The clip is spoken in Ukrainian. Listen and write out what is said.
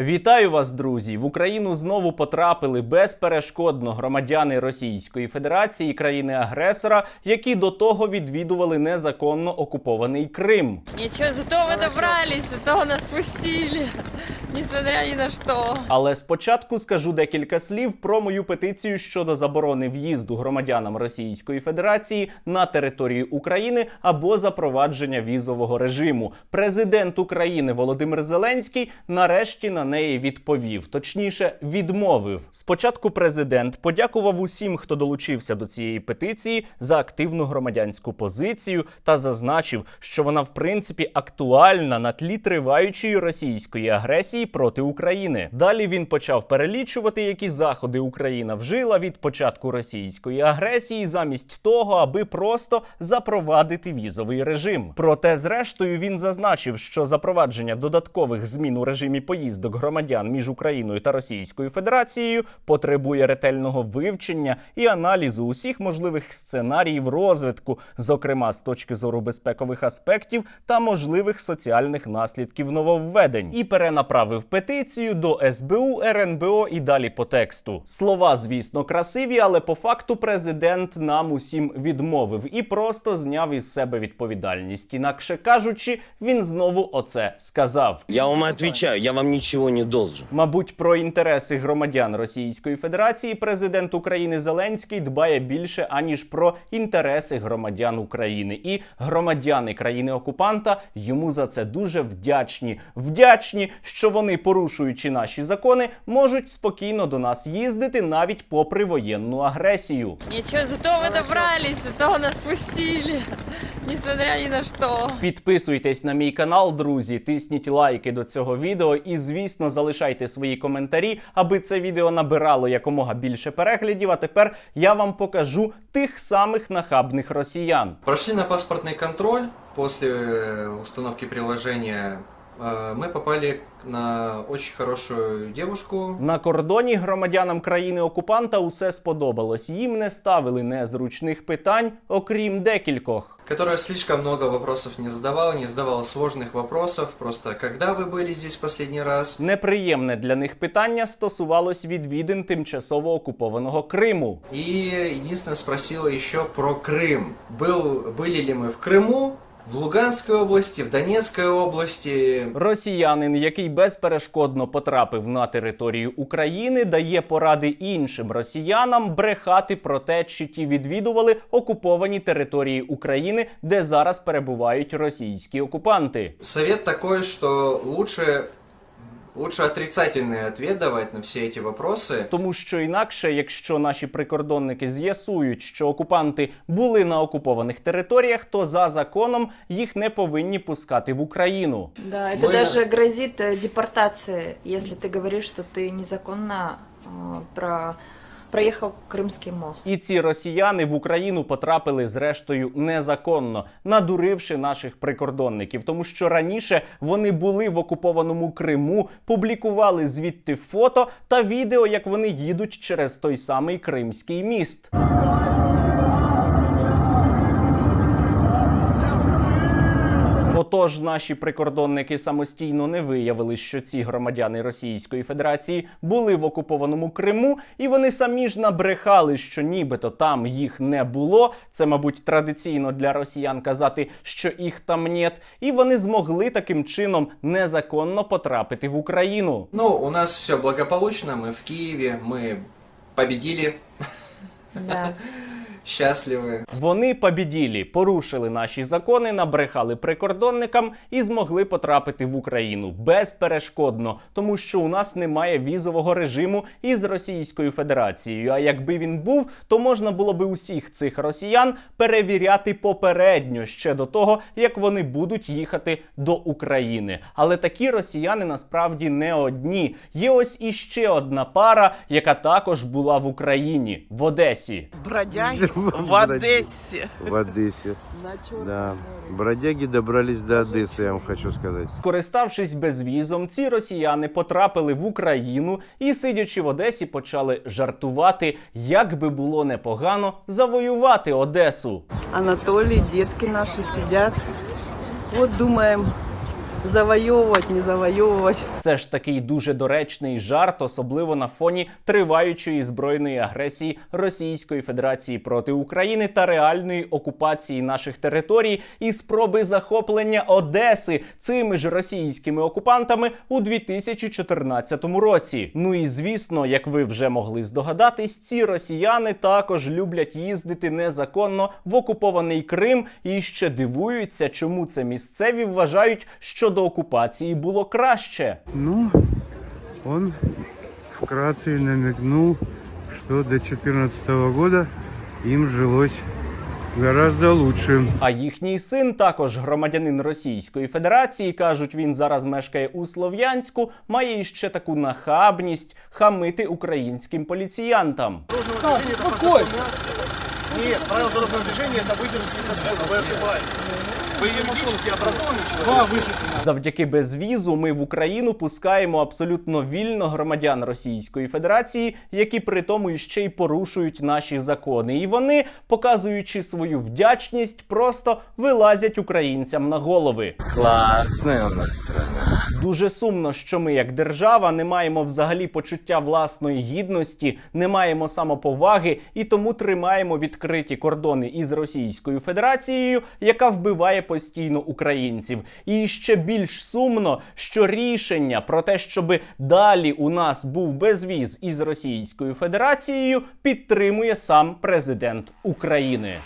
Вітаю вас, друзі! В Україну знову потрапили безперешкодно громадяни Російської Федерації, країни-агресора, які до того відвідували незаконно окупований Крим. Ничего, зато мы добрались, зато нас пустили, несмотря ни на что. Але спочатку скажу декілька слів про мою петицію щодо заборони в'їзду громадянам Російської Федерації на територію України або запровадження візового режиму. Президент України Володимир Зеленський нарешті на неї відповів, точніше, відмовив. Спочатку президент подякував усім, хто долучився до цієї петиції за активну громадянську позицію та зазначив, що вона в принципі актуальна на тлі триваючої російської агресії проти України. Далі він почав перелічувати, які заходи Україна вжила від початку російської агресії, замість того, аби просто запровадити візовий режим. Проте, зрештою, він зазначив, що запровадження додаткових змін у режимі поїздок громадян між Україною та Російською Федерацією потребує ретельного вивчення і аналізу усіх можливих сценаріїв розвитку, зокрема з точки зору безпекових аспектів та можливих соціальних наслідків нововведень, і перенаправив петицію до СБУ, РНБО і далі по тексту. Слова, звісно, красиві, але по факту президент нам усім відмовив і просто зняв із себе відповідальність. Інакше кажучи, він знову оце сказав. Я вам отвечаю, я вам ничего не должен. Мабуть, про інтереси громадян Російської Федерації президент України Зеленський дбає більше аніж про інтереси громадян України. І громадяни країни окупанта йому за це дуже вдячні. Вдячні, що вони, порушуючи наші закони, можуть спокійно до нас їздити навіть попри воєнну агресію. Ничего, зато мы добрались, зато нас пустили, несмотря ни на что. Підписуйтесь на мій канал, друзі, тисніть лайки до цього відео і, звісно, залишайте свої коментарі, аби це відео набирало якомога більше переглядів. А тепер я вам покажу тих самих нахабних росіян. Прошли на паспортный контроль. После э, установки приложения э, мы попали на очень хорошую девушку. На кордоні громадянам країни окупанта усе сподобалось. Їм не ставили незручних питань, окрім декількох. которая слишком много вопросов не задавала, не задавала сложных вопросов. Просто когда вы были здесь последний раз? Неприємне для них питання стосувалось відвідин тимчасово окупованого Криму. И единственное спросила еще про Крым. Был, были ли мы в Крыму, в Луганській області, в Донецькій області Росіянин, який безперешкодно потрапив на територію України, дає поради іншим росіянам брехати про те, чи ті відвідували окуповані території України, де зараз перебувають російські окупанти. Совет такий, що лучше, лучше отрицательный ответ давать на все эти вопросы. Тому що інакше, якщо наші прикордонники з'ясують, що окупанти були на окупованих територіях, то за законом їх не повинні пускати в Україну. Да, это Мы- даже грозит э, депортацией, если ты говоришь, что ты незаконно э, про... проехал Кримський мост. І ці росіяни в Україну потрапили зрештою незаконно, надуривши наших прикордонників, тому що раніше вони були в окупованому Криму, публікували звідти фото та відео, як вони їдуть через той самий Кримський міст. Отож, наші прикордонники самостійно не виявили, що ці громадяни Російської Федерації були в окупованому Криму, і вони самі ж набрехали, що нібито там їх не було. Це, мабуть, традиційно для росіян казати, що їх там нет, і вони змогли таким чином незаконно потрапити в Україну. Ну, у нас все благополучно, мы в Киеве, мы победили, Да. счастливы. Вони побіділі, порушили наші закони, набрехали прикордонникам і змогли потрапити в Україну безперешкодно, тому що у нас немає візового режиму із Російською Федерацією. А якби він був, то можна було би усіх цих росіян перевіряти попередньо ще до того, як вони будуть їхати до України. Але такі росіяни насправді не одні. Є ось іще одна пара, яка також була в Україні в Одесі. бродяги в Одессе. в Одессе. Да. Бродяги добрались до Одессы, я вам хочу сказать. Скориставшись безвізом, ці росіяни потрапили в Україну і, сидячи в Одесі, почали жартувати, як би було непогано завоювати Одесу. Анатолий, детки наши сидят. Вот думаем, завоевывать, не завоевывать. Це ж такий дуже доречний жарт, особливо на фоні триваючої збройної агресії Російської Федерації проти України та реальної окупації наших територій і спроби захоплення Одеси цими ж російськими окупантами у 2014 році. Ну і звісно, як ви вже могли здогадатись, ці росіяни також люблять їздити незаконно в окупований Крим і ще дивуються, чому це місцеві вважають, що до окупації було краще. Ну, он вкратце намекнул, что до 2014 года им жилось гораздо лучше. А їхній син, також громадянин Російської Федерації, кажуть, він зараз мешкає у Слов'янську, має іще таку нахабність хамити українським поліціянтам. Нет, правила дорожного движения это выдержки закона, вы ошибаетесь. Завдяки безвізу ми в Україну пускаємо абсолютно вільно громадян Російської Федерації, які при тому іще й порушують наші закони. І вони, показуючи свою вдячність, просто вилазять українцям на голови. Классная у нас страна. Дуже сумно, що ми, як держава, не маємо взагалі почуття власної гідності, не маємо самоповаги і тому тримаємо відкриті кордони із Російською Федерацією, яка вбиває постійно українців. І ще більш сумно, що рішення про те, щоб далі у нас був безвіз із Російською Федерацією, підтримує сам президент України.